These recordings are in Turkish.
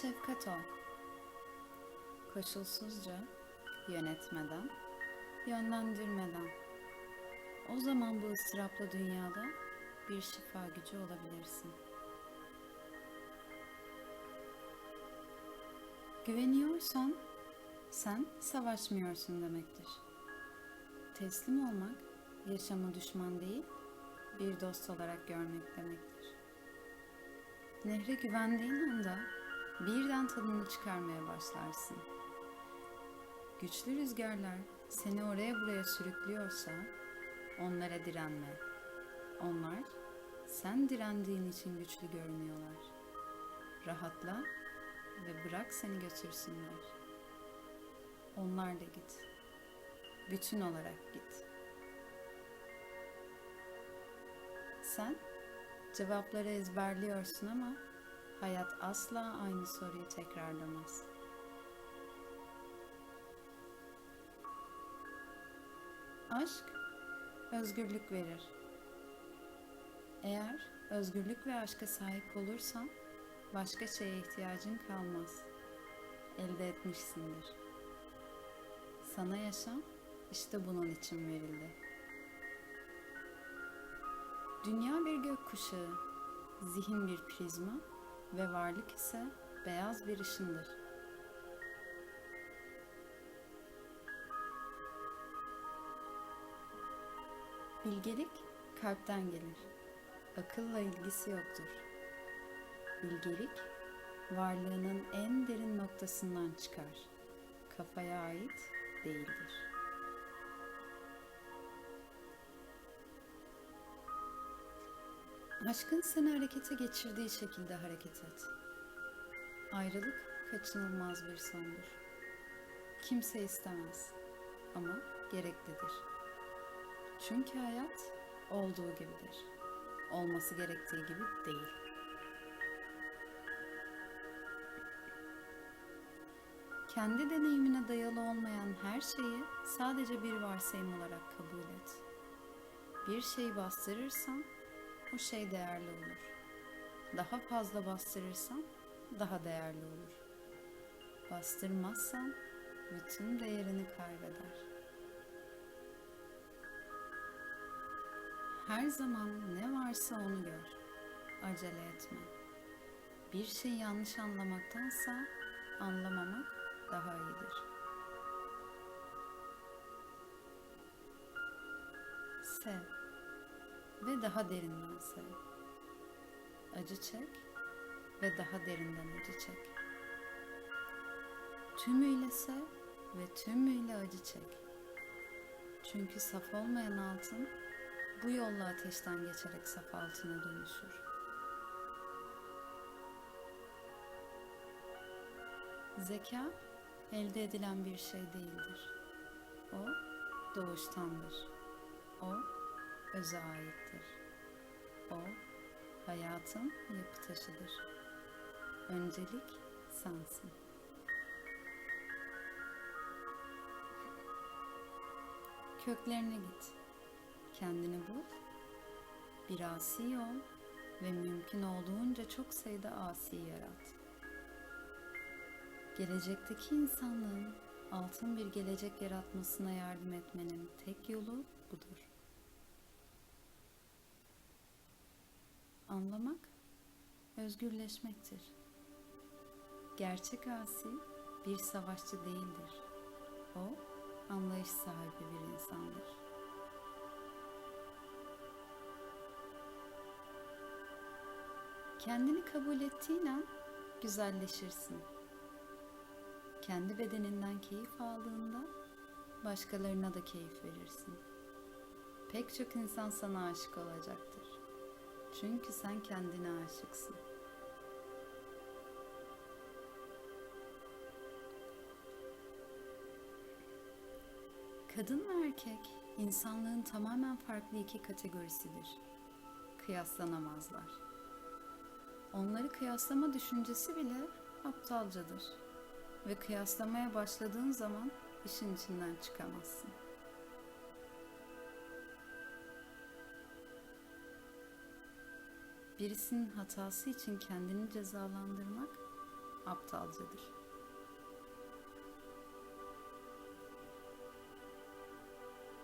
Şefkat ol. Koşulsuzca, yönetmeden, yönlendirmeden. O zaman bu ıstıraplı dünyada bir şifa gücü olabilirsin. Güveniyorsan sen savaşmıyorsun demektir. Teslim olmak yaşamı düşman değil, bir dost olarak görmek demektir. Nehre güvendiğin anda birden tadını çıkarmaya başlarsın. Güçlü rüzgarlar seni oraya buraya sürüklüyorsa onlara direnme. Onlar sen direndiğin için güçlü görünüyorlar. Rahatla ve bırak seni götürsünler. Onlarla git. Bütün olarak git. Sen cevapları ezberliyorsun ama hayat asla aynı soruyu tekrarlamaz. Aşk özgürlük verir. Eğer özgürlük ve aşka sahip olursan başka şeye ihtiyacın kalmaz. Elde etmişsindir. Sana yaşam işte bunun için verildi. Dünya bir gökkuşağı, zihin bir prizma ve varlık ise beyaz bir ışındır. Bilgelik kalpten gelir. Akılla ilgisi yoktur. Bilgelik varlığının en derin noktasından çıkar. Kafaya ait değildir. Aşkın seni harekete geçirdiği şekilde hareket et. Ayrılık kaçınılmaz bir sondur. Kimse istemez ama gereklidir. Çünkü hayat olduğu gibidir. Olması gerektiği gibi değil. Kendi deneyimine dayalı olmayan her şeyi sadece bir varsayım olarak kabul et. Bir şeyi bastırırsan o şey değerli olur. Daha fazla bastırırsan daha değerli olur. Bastırmazsan bütün değerini kaybeder. Her zaman ne varsa onu gör. Acele etme. Bir şeyi yanlış anlamaktansa anlamamak daha iyidir. Sev ve daha derinden sev. Acı çek ve daha derinden acı çek. Tümüyle sev ve tümüyle acı çek. Çünkü saf olmayan altın bu yolla ateşten geçerek saf altına dönüşür. Zeka elde edilen bir şey değildir. O doğuştandır. O öze aittir. O hayatın yapı taşıdır. Öncelik sensin. Köklerine git. Kendini bul. Bir asi ol ve mümkün olduğunca çok sayıda asi yarat. Gelecekteki insanlığın altın bir gelecek yaratmasına yardım etmenin tek yolu budur. Anlamak özgürleşmektir. Gerçek asi bir savaşçı değildir. O anlayış sahibi bir insandır. Kendini kabul ettiğin an güzelleşirsin. Kendi bedeninden keyif aldığında başkalarına da keyif verirsin. Pek çok insan sana aşık olacaktır. Çünkü sen kendine aşıksın. Kadın ve erkek insanlığın tamamen farklı iki kategorisidir. Kıyaslanamazlar. Onları kıyaslama düşüncesi bile aptalcadır. Ve kıyaslamaya başladığın zaman işin içinden çıkamazsın. Birisinin hatası için kendini cezalandırmak aptalcadır.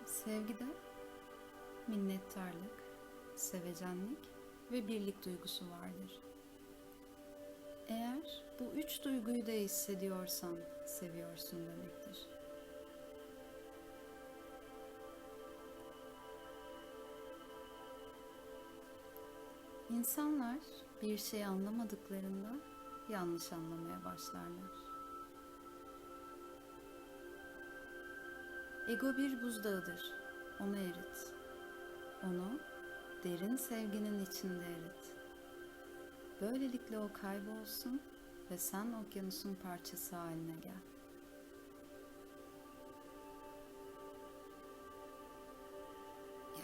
Sevgide minnettarlık, sevecenlik ve birlik duygusu vardır. Eğer bu üç duyguyu da hissediyorsan seviyorsun demektir. İnsanlar bir şey anlamadıklarında yanlış anlamaya başlarlar. Ego bir buzdağıdır. Onu erit. Onu derin sevginin içinde erit. Böylelikle o kaybolsun ve sen okyanusun parçası haline gel.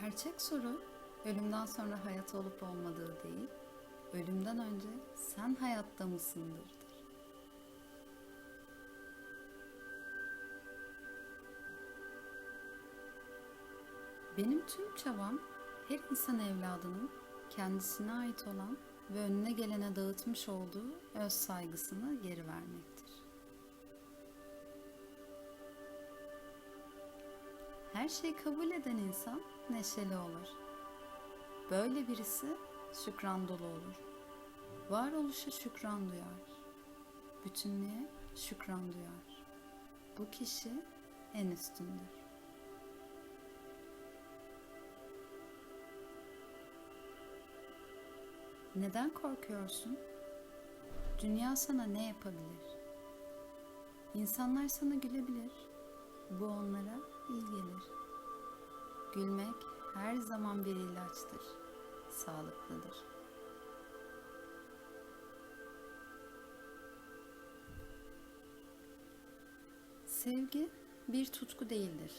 Gerçek soru ölümden sonra hayat olup olmadığı değil, ölümden önce sen hayatta mısındırdır. Benim tüm çabam her insan evladının kendisine ait olan ve önüne gelene dağıtmış olduğu öz saygısını geri vermektir. Her şeyi kabul eden insan neşeli olur. Böyle birisi şükran dolu olur. Varoluşa şükran duyar. Bütünlüğe şükran duyar. Bu kişi en üstündür. Neden korkuyorsun? Dünya sana ne yapabilir? İnsanlar sana gülebilir. Bu onlara iyi gelir. Gülmek her zaman bir ilaçtır. Sağlıklıdır. Sevgi bir tutku değildir.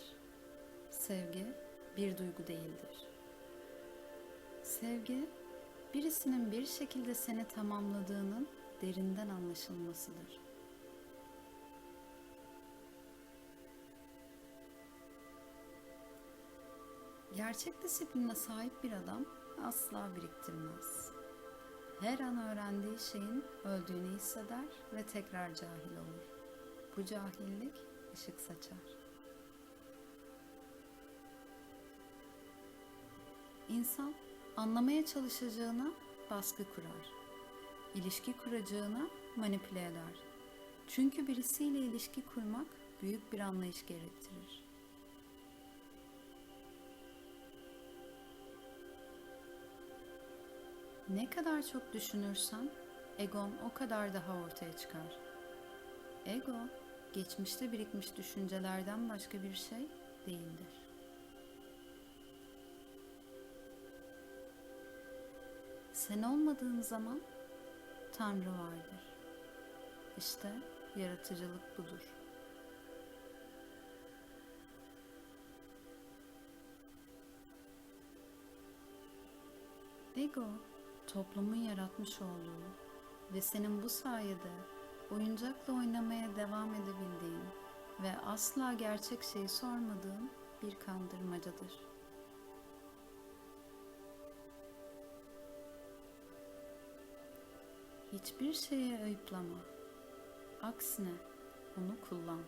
Sevgi bir duygu değildir. Sevgi birisinin bir şekilde seni tamamladığının derinden anlaşılmasıdır. Gerçek disipline sahip bir adam asla biriktirmez. Her an öğrendiği şeyin öldüğünü hisseder ve tekrar cahil olur. Bu cahillik ışık saçar. İnsan anlamaya çalışacağına baskı kurar. İlişki kuracağına manipüle eder. Çünkü birisiyle ilişki kurmak büyük bir anlayış gerektirir. Ne kadar çok düşünürsen egon o kadar daha ortaya çıkar. Ego, geçmişte birikmiş düşüncelerden başka bir şey değildir. Sen olmadığın zaman Tanrı vardır. İşte yaratıcılık budur. Ego, toplumun yaratmış olduğu ve senin bu sayede oyuncakla oynamaya devam edebildiğin ve asla gerçek şeyi sormadığın bir kandırmacadır. Hiçbir şeye ayıplama. Aksine onu kullan.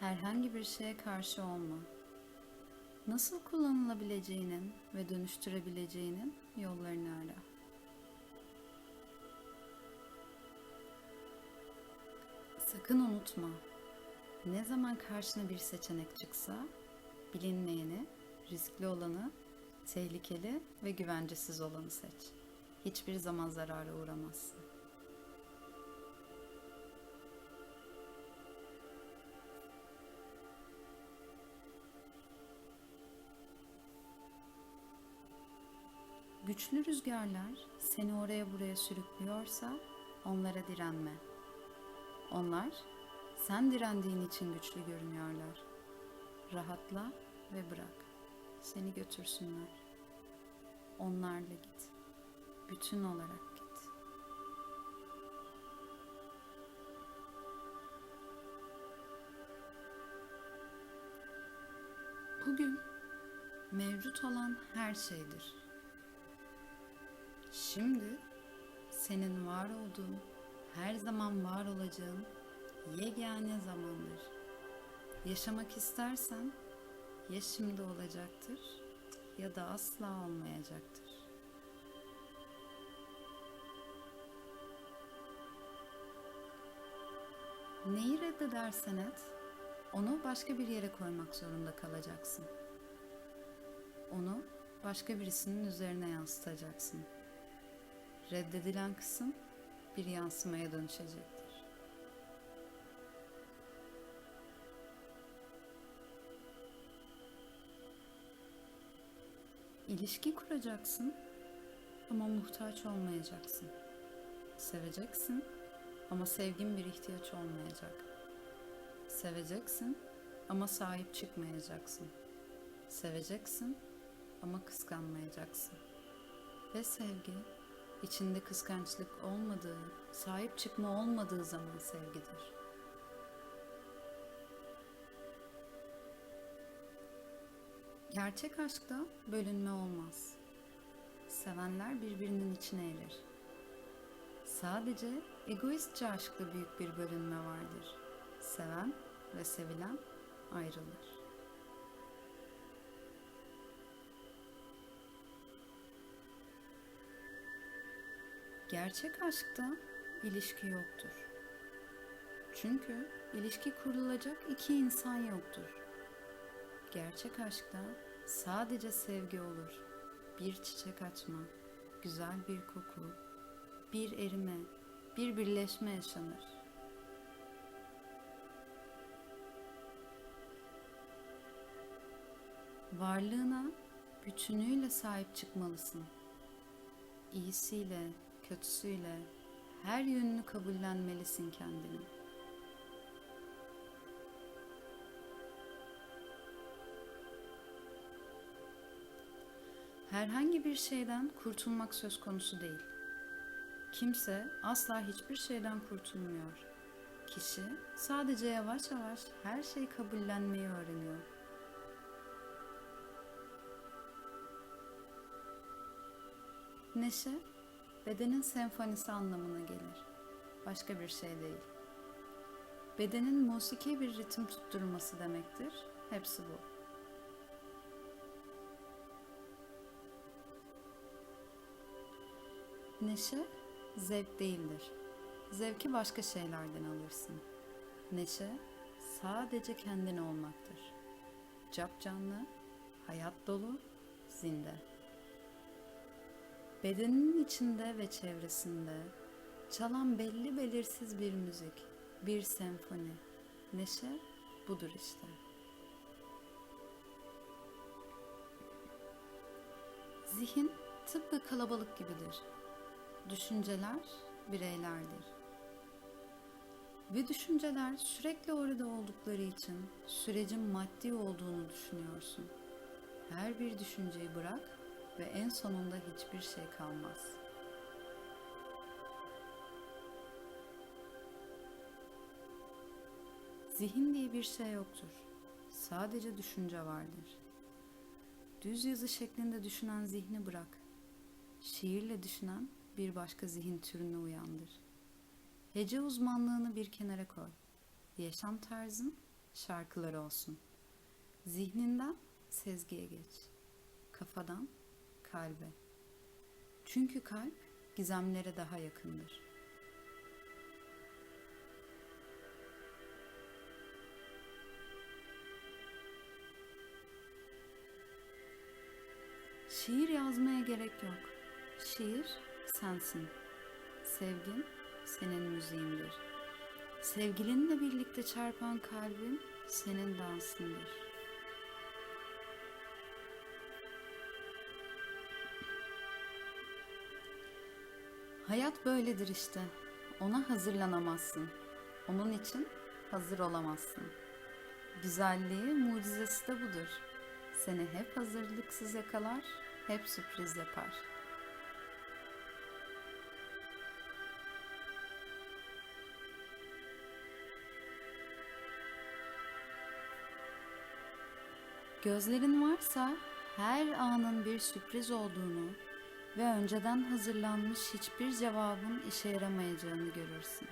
Herhangi bir şeye karşı olma. Nasıl kullanılabileceğinin ve dönüştürebileceğinin yollarını ara. Sakın unutma. Ne zaman karşına bir seçenek çıksa, bilinmeyeni, riskli olanı, tehlikeli ve güvencesiz olanı seç. Hiçbir zaman zarara uğramazsın. Güçlü rüzgarlar seni oraya buraya sürüklüyorsa onlara direnme. Onlar sen direndiğin için güçlü görünüyorlar. Rahatla ve bırak. Seni götürsünler. Onlarla git. Bütün olarak git. Bugün mevcut olan her şeydir. Şimdi senin var olduğun her zaman var olacağın yegane zamandır. Yaşamak istersen ya şimdi olacaktır ya da asla olmayacaktır. Neyi reddedersen et, onu başka bir yere koymak zorunda kalacaksın. Onu başka birisinin üzerine yansıtacaksın. Reddedilen kısım bir yansımaya dönüşecektir. İlişki kuracaksın ama muhtaç olmayacaksın. Seveceksin ama sevgin bir ihtiyaç olmayacak. Seveceksin ama sahip çıkmayacaksın. Seveceksin ama kıskanmayacaksın. Ve sevgi içinde kıskançlık olmadığı, sahip çıkma olmadığı zaman sevgidir. Gerçek aşkta bölünme olmaz. Sevenler birbirinin içine erir. Sadece egoistçe aşkta büyük bir bölünme vardır. Seven ve sevilen ayrılır. Gerçek aşkta ilişki yoktur. Çünkü ilişki kurulacak iki insan yoktur. Gerçek aşkta sadece sevgi olur. Bir çiçek açma, güzel bir koku, bir erime, bir birleşme yaşanır. Varlığına bütünüyle sahip çıkmalısın. İyisiyle, kötüsüyle her yönünü kabullenmelisin kendini. Herhangi bir şeyden kurtulmak söz konusu değil. Kimse asla hiçbir şeyden kurtulmuyor. Kişi sadece yavaş yavaş her şeyi kabullenmeyi öğreniyor. Neşe, bedenin senfonisi anlamına gelir. Başka bir şey değil. Bedenin musiki bir ritim tutturması demektir. Hepsi bu. Neşe zevk değildir. Zevki başka şeylerden alırsın. Neşe sadece kendin olmaktır. Cap canlı, hayat dolu, zinde. Bedeninin içinde ve çevresinde çalan belli belirsiz bir müzik, bir senfoni. Neşe budur işte. Zihin tıpkı kalabalık gibidir. Düşünceler bireylerdir. Ve düşünceler sürekli orada oldukları için sürecin maddi olduğunu düşünüyorsun. Her bir düşünceyi bırak ve en sonunda hiçbir şey kalmaz. Zihin diye bir şey yoktur. Sadece düşünce vardır. Düz yazı şeklinde düşünen zihni bırak. Şiirle düşünen bir başka zihin türünü uyandır. Hece uzmanlığını bir kenara koy. Yaşam tarzın şarkılar olsun. Zihninden sezgiye geç. Kafadan kalbe. Çünkü kalp gizemlere daha yakındır. Şiir yazmaya gerek yok. Şiir sensin. Sevgin senin müziğindir. Sevgilinle birlikte çarpan kalbin senin dansındır. Hayat böyledir işte. Ona hazırlanamazsın. Onun için hazır olamazsın. Güzelliği, mucizesi de budur. Seni hep hazırlıksız yakalar, hep sürpriz yapar. Gözlerin varsa her anın bir sürpriz olduğunu, ve önceden hazırlanmış hiçbir cevabın işe yaramayacağını görürsün.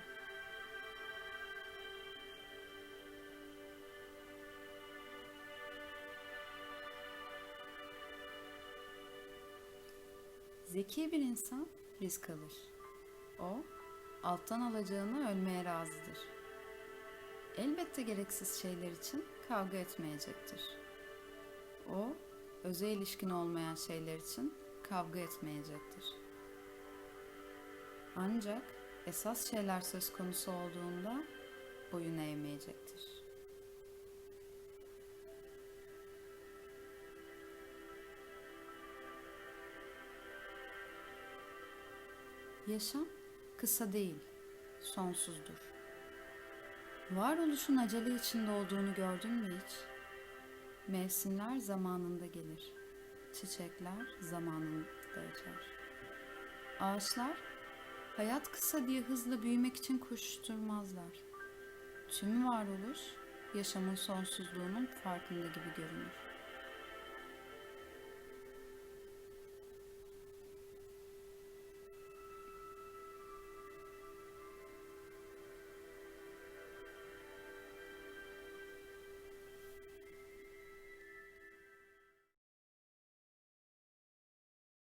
Zeki bir insan risk alır. O, alttan alacağını ölmeye razıdır. Elbette gereksiz şeyler için kavga etmeyecektir. O, özel ilişkin olmayan şeyler için kavga etmeyecektir. Ancak esas şeyler söz konusu olduğunda boyun eğmeyecektir. Yaşam kısa değil, sonsuzdur. Varoluşun acele içinde olduğunu gördün mü hiç? Mevsimler zamanında gelir. Çiçekler zamanında açar. Ağaçlar hayat kısa diye hızla büyümek için koşuşturmazlar. Tüm varoluş yaşamın sonsuzluğunun farkında gibi görünür.